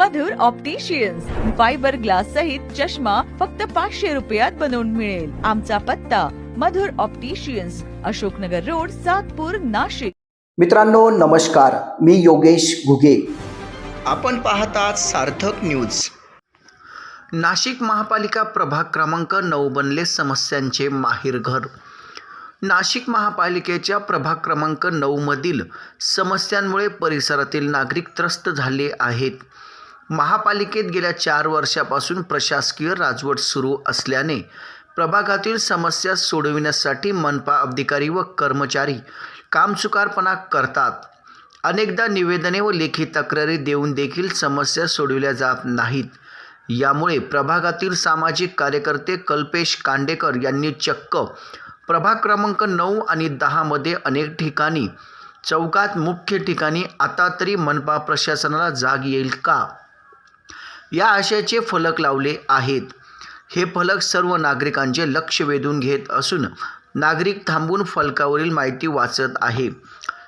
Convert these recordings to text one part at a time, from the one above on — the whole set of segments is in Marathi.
मधुर ऑप्टिशियन्स फायबर ग्लास सहित चष्मा फक्त पाचशे रुपयात बनवून मिळेल. आमचा पत्ता मधुर ऑप्टिशियन्स अशोकनगर रोड सातपूर नाशिक. मित्रांनो नमस्कार. मी योगेश घुगे. आपण पाहतात सार्थक न्यूज नाशिक महापालिका प्रभाग क्रमांक नऊ बनले समस्यांचे माहेरघर नाशिक महापालिकेच्या प्रभाग क्रमांक नऊमधील समस्यांमुळे परिसरातील नागरिक त्रस्त झाले आहेत. महापालिकेत गेल्या चार वर्षापासून प्रशासकीय राजवट सुरू असल्याने प्रभागातील समस्या सोडविण्यासाठी मनपा अधिकारी व कर्मचारी कामचुकारपणा करतात. अनेकदा निवेदने व लेखी तक्रारी देऊन देखील समस्या सोडविल्या जात नाहीत. यामुळे प्रभागातील सामाजिक कार्यकर्ते कल्पेश कांडेकर यांनी चक्क प्रभाग क्रमांक नऊ आणि दहामध्ये अनेक ठिकाणी चौकात मुख्य ठिकाणी आता तरी मनपा प्रशासनाला जाग येईल का? या आशयाचे फलक लावले आहेत. हे फलक सर्व नागरिकांचे लक्ष वेधून घेत असून नागरिक थांबून फलकावरील माहिती वाचत आहे.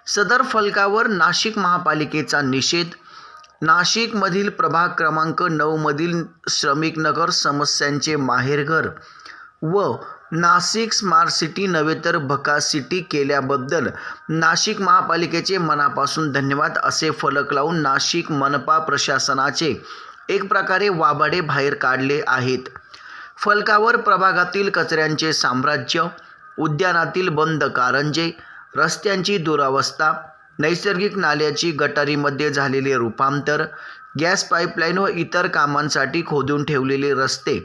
सदर फलकावर नाशिक महापालिकेचा निषेध नाशिकमधील प्रभाग क्रमांक नऊमधील श्रमिक नगर समस्यांचे माहेरघर व नाशिक स्मार्ट सिटी नव्हे तर भका सिटी केल्याबद्दल नाशिक महापालिकेचे मनापासून धन्यवाद असे फलक लावून नाशिक मनपा प्रशासनाचे एक प्रकारे वाबाडे बाहेर काढले आहेत. फलकावर प्रभागातील कचऱ्यांचे साम्राज्य उद्यानातील बंद कारंजे रस्त्यांची दुरावस्था नैसर्गिक नाल्याची गटारीमध्ये झालेले रूपांतर गॅस पाईपलाईन व इतर कामांसाठी खोदून ठेवलेले रस्ते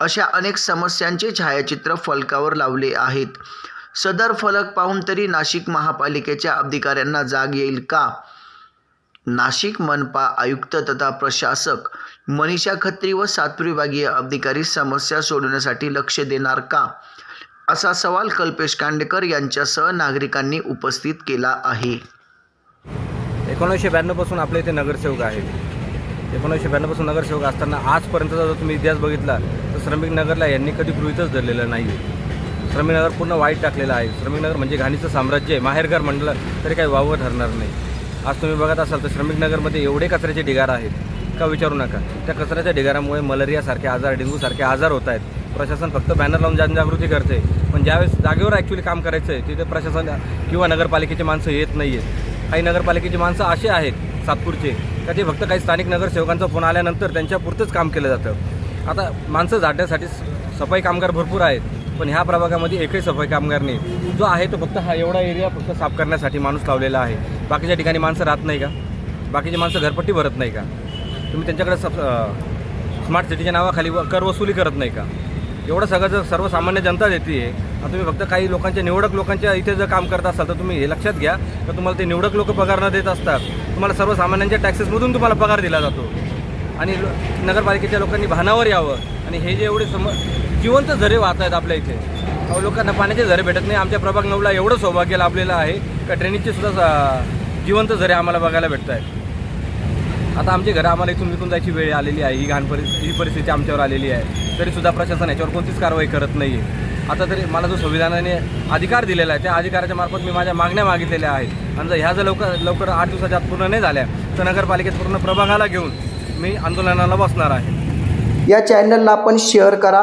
अशा अनेक समस्यांचे छायाचित्र फलकावर लावले आहेत. सदर फलक पाहून तरी नाशिक महापालिकेच्या अधिकाऱ्यांना जाग येईल का? नाशिक मनपा आयुक्त तथा प्रशासक मनीषा खत्री व सातपूर विभागीय अधिकारी समस्या सोडवण्यासाठी लक्ष देणार का? असा सवाल कल्पेश कांडेकर यांच्यासह नागरिकांनी उपस्थित केला आहे. एकोणीसशे ब्याण्णवपासून आपल्या इथे नगरसेवक आहेत. एकोणीसशे ब्याण्णवपासून नगरसेवक असताना आजपर्यंतचा जर तुम्ही इतिहास बघितला तर श्रमिक नगरला यांनी कधी गृहितच धरलेलं नाही श्रमिक नगर पूर्ण वाईट टाकलेलं आहे. श्रमिक नगर म्हणजे घाणीचं साम्राज्य आहे. माहेरघर म्हटलं तरी काही वावं ठरणार नाही. आज तुम्ही बघत असाल तर श्रमिक नगरमध्ये एवढे कचऱ्याचे ढिगार आहेत. का विचारू नका? त्या कचऱ्याच्या ढिगारामुळे मलेरियासारखे आजार डेंग्यूसारखे आजार होत आहेत. प्रशासन फक्त बॅनर लावून जनजागृती करते. पण ज्यावेळेस जागेवर ॲक्च्युली काम करायचं आहे तिथे प्रशासन किंवा नगरपालिकेची माणसं येत नाही आहेत काही नगरपालिकेची माणसं असे आहेत सातपूरचे का ते फक्त काही स्थानिक नगरसेवकांचा फोन आल्यानंतर त्यांच्यापुरतंच काम केलं जातं. आता माणसं झाडण्यासाठी स- सफाई कामगार भरपूर आहेत. पण ह्या प्रभागामध्ये एकही सफाई कामगार नाही. जो आहे तो फक्त हा एवढा एरिया फक्त साफ करण्यासाठी माणूस लावलेला आहे. बाकीच्या ठिकाणी माणसं राहत नाही का? बाकीची माणसं घरपट्टी भरत नाही का? तुम्ही त्यांच्याकडे सब स्मार्ट सिटीच्या नावाखाली व- कर वसुली करत नाही का? एवढं सगळं जर सर्वसामान्य जनता देते आणि तुम्ही फक्त काही लोकांच्या निवडक लोकांच्या इथे जर काम करत असाल तर तुम्ही हे लक्षात घ्या तर तुम्हाला ते निवडक लोक पगार न देत असतात. तुम्हाला सर्वसामान्यांच्या टॅक्सेसमधून तुम्हाला पगार दिला जातो. आणि लो- नगरपालिकेच्या लोकांनी भानावर यावं. आणि हे जे एवढे सम जिवंत झरे वाहत आहेत आपल्या इथे. अहो लोकांना पाण्याचे झरे भेटत नाही. आमच्या प्रभाग नऊला एवढं सौभाग्य लाभलेलं आहे का ड्रेनेजचे सुद्धा जिवंत झरे आम्हाला बघायला भेटत आहेत. आता आमची घरं आम्हाला इथून विकून जायची वेळ आलेली आहे. ही घाण परिस्थिती ही परिस्थिती आमच्यावर आलेली आहे. तरी सुद्धा प्रशासन याच्यावर कोणतीच कारवाई करत नाही आहे आता तरी मला जो संविधानाने अधिकार दिलेला आहे त्या अधिकाराच्या मार्फत मी माझ्या मागण्या मागितलेल्या आहेत. आणि जर ह्या जर लवकर लवकर आठ दिवसाच्या आत पूर्ण नाही झाल्या तर नगरपालिकेत पूर्ण प्रभागाला घेऊन मी आंदोलनाला बसणार आहे. या चॅनलला आपण शेअर करा.